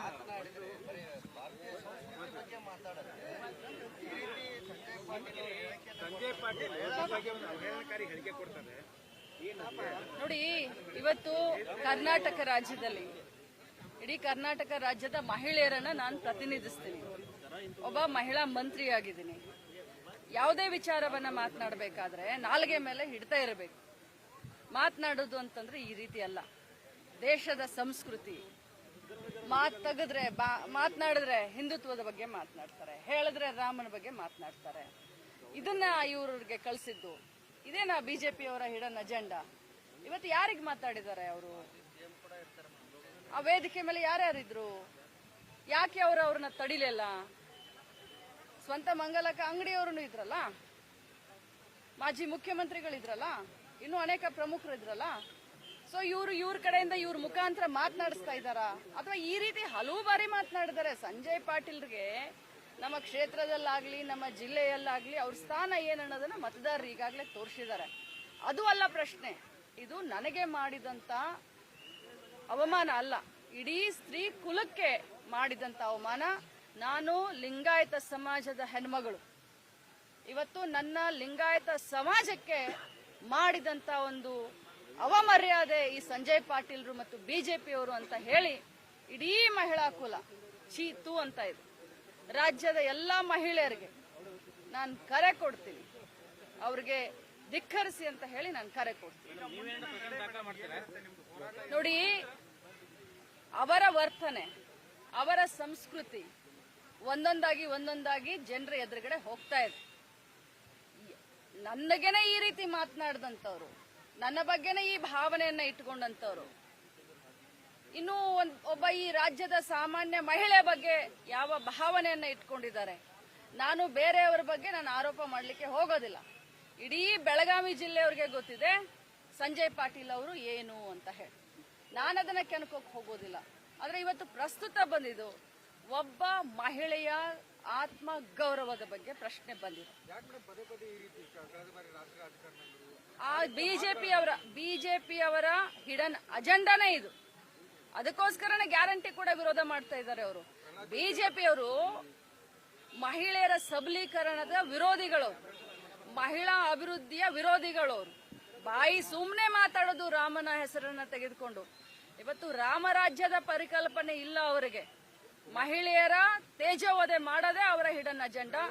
ಮಾತನಾಡಿದ್ರು ಬರೀ ಭಾರತೀಯ ಸಂಸ್ಕೃತಿ ಬಗ್ಗೆ ಮಾತಾಡಿದ್ರೆ ಈ ರೀತಿ ಸಂಜಯ್ ಪಾಟೀಲ್ ಅವರು ಹೇಳಿಕೆ ಸಂಜಯ್ ಪಾಟೀಲ್ ಬಗ್ಗೆ ಒಂದು ಅವಹೇಳನಕಾರಿ ಹೇಳಿಕೆ ಕೊಡ್ತಾರೆ. ಏನಂತ ನೋಡಿ ಇವತ್ತು ಕರ್ನಾಟಕ ರಾಜ್ಯದಲ್ಲಿ ಇಡೀ ಕರ್ನಾಟಕ ರಾಜ್ಯದ ಮಹಿಳೆಯರನ್ನ ನಾನು ಪ್ರತಿನಿಧಿಸ್ತೀನಿ. ಒಬ್ಬ ಮಹಿಳಾ ಮಂತ್ರಿಯಾಗಿದ್ದೀನಿ. ಯಾವುದೇ ವಿಚಾರವನ್ನ ಮಾತನಾಡಬೇಕಾದ್ರೆ ನಾಲ್ಗೆ ಮೇಲೆ ಹಿಡ್ತಾ ಇರಬೇಕು. ಮಾತನಾಡೋದು ಅಂತಂದ್ರೆ ಈ ರೀತಿ ಅಲ್ಲ. ದೇಶದ ಸಂಸ್ಕೃತಿ ಮಾತ್ ತೆಗೆದ್ರೆ ಮಾತನಾಡಿದ್ರೆ ಹಿಂದುತ್ವದ ಬಗ್ಗೆ ಮಾತನಾಡ್ತಾರೆ. ಹೇಳಿದ್ರೆ ರಾಮನ ಬಗ್ಗೆ ಮಾತನಾಡ್ತಾರೆ. ಇದನ್ನ ಇವ್ರಿಗೆ ಕಳಿಸಿದ್ದು. ಇದೇನಾ ಬಿಜೆಪಿಯವರ ಹಿಡನ್ ಅಜೆಂಡಾ? ಇವತ್ತು ಯಾರಿಗೆ ಮಾತಾಡಿದ್ದಾರೆ ಅವರು? ಆ ವೇದಿಕೆ ಮೇಲೆ ಯಾರ್ಯಾರಿದ್ರು? ಯಾಕೆ ಅವರು ಅವ್ರನ್ನ ತಡಿಲಿಲ್ಲ? ಸ್ವಂತ ಮಂಗಲಕ ಅಂಗಡಿಯವ್ರನ್ನು ಇದ್ರಲ್ಲ? ಮಾಜಿ ಮುಖ್ಯಮಂತ್ರಿಗಳಿದ್ರಲ್ಲ? ಇನ್ನು ಅನೇಕ ಪ್ರಮುಖರು ಇದ್ರಲ್ಲ? ಸೊ ಇವರು ಇವ್ರ ಕಡೆಯಿಂದ ಇವ್ರ ಮುಖಾಂತರ ಮಾತನಾಡಿಸ್ತಾ ಇದ್ದಾರಾ? ಅಥವಾ ಈ ರೀತಿ ಹಲವು ಬಾರಿ ಮಾತನಾಡಿದ್ದಾರೆ. ಸಂಜಯ್ ಪಾಟೀಲ್ಗೆ ನಮ್ಮ ಕ್ಷೇತ್ರದಲ್ಲಾಗ್ಲಿ, ನಮ್ಮ ಜಿಲ್ಲೆಯಲ್ಲಾಗ್ಲಿ ಅವ್ರ ಸ್ಥಾನ ಏನನ್ನೋದನ್ನ ಮತದಾರರು ಈಗಾಗಲೇ ತೋರಿಸಿದ್ದಾರೆ. ಅದು ಅಲ್ಲ ಪ್ರಶ್ನೆ. ಇದು ನನಗೆ ಮಾಡಿದಂತ ಅವಮಾನ ಅಲ್ಲ. ಇಡೀ ಸ್ತ್ರೀ ಕುಲಕ್ಕೆ ಮಾಡಿದಂತ ಅವಮಾನ ನಾನು ಲಿಂಗಾಯತ ಸಮಾಜದ ಹೆಣ್ಮಗಳು. ಇವತ್ತು ನನ್ನ ಲಿಂಗಾಯತ ಸಮಾಜಕ್ಕೆ ಮಾಡಿದಂತ ಒಂದು ಅವಮರ್ಯಾದೆ ಈ ಸಂಜಯ್ ಪಾಟೀಲ್ರು ಮತ್ತು ಬಿಜೆಪಿಯವರು ಅಂತ ಹೇಳಿ ಇಡೀ ಮಹಿಳಾ ಕುಲ ಚೀತು ಅಂತ ಇದೆ. ರಾಜ್ಯದ ಎಲ್ಲ ಮಹಿಳೆಯರಿಗೆ ನಾನು ಕರೆ ಕೊಡ್ತೀನಿ. ಅವ್ರಿಗೆ ಧಿಕ್ಕರಿಸಿ ಅಂತ ಹೇಳಿ ನಾನು ಕರೆ ಕೊಡ್ತೀನಿ. ನೋಡಿ, ಅವರ ವರ್ತನೆ, ಅವರ ಸಂಸ್ಕೃತಿ ಒಂದೊಂದಾಗಿ ಒಂದೊಂದಾಗಿ ಜನರ ಎದುರುಗಡೆ ಹೋಗ್ತಾ ಇದೆ. ನನಗೇನೆ ಈ ರೀತಿ ಮಾತನಾಡ್ದಂಥವ್ರು ನನ್ನ ಬಗ್ಗೆನೇ ಈ ಭಾವನೆಯನ್ನ ಇಟ್ಕೊಂಡಂತವ್ರು ಇನ್ನು ಒಂದ್ ಒಬ್ಬ ಈ ರಾಜ್ಯದ ಸಾಮಾನ್ಯ ಮಹಿಳೆ ಬಗ್ಗೆ ಯಾವ ಭಾವನೆಯನ್ನ ಇಟ್ಕೊಂಡಿದ್ದಾರೆ. ನಾನು ಬೇರೆಯವರ ಬಗ್ಗೆ ನಾನು ಆರೋಪ ಮಾಡಲಿಕ್ಕೆ ಹೋಗೋದಿಲ್ಲ. ಇಡೀ ಬೆಳಗಾವಿ ಜಿಲ್ಲೆಯವ್ರಿಗೆ ಗೊತ್ತಿದೆ, ಸಂಜಯ್ ಪಾಟೀಲ್ ಅವರು ಏನು ಅಂತ ಹೇಳಿ. ನಾನು ಅದನ್ನ ಕೆಣಕೋಕ್ ಹೋಗೋದಿಲ್ಲ. ಆದ್ರೆ ಇವತ್ತು ಪ್ರಸ್ತುತ ಬಂದಿದ್ದು ಒಬ್ಬ ಮಹಿಳೆಯ ಆತ್ಮ ಗೌರವದ ಬಗ್ಗೆ ಪ್ರಶ್ನೆ ಬಂದಿದೆ. ಆ ಬಿಜೆಪಿ ಅವರ ಬಿಜೆಪಿ ಅವರ ಹಿಡನ್ ಅಜೆಂಡಾನೇ ಇದು. ಅದಕ್ಕೋಸ್ಕರನೇ ಗ್ಯಾರಂಟಿ ಕೂಡ ವಿರೋಧ ಮಾಡ್ತಾ ಇದ್ದಾರೆ ಅವರು. ಬಿಜೆಪಿ ಅವರು ಮಹಿಳೆಯರ ಸಬಲೀಕರಣದ ವಿರೋಧಿಗಳು ಮಹಿಳಾ ಅಭಿವೃದ್ಧಿಯ ವಿರೋಧಿಗಳು ಅವರು. ಬಾಯಿ ಸುಮ್ಮನೆ ಮಾತಾಡೋದು ರಾಮನ ಹೆಸರನ್ನ ತೆಗೆದುಕೊಂಡು. ಇವತ್ತು ರಾಮರಾಜ್ಯದ ಪರಿಕಲ್ಪನೆ ಇಲ್ಲ ಅವರಿಗೆ. ಮಹಿಳೆಯರ ತೇಜೋವಧೆ ಮಾಡದೆ ಅವರ ಹಿಡನ್ ಅಜೆಂಡಾ.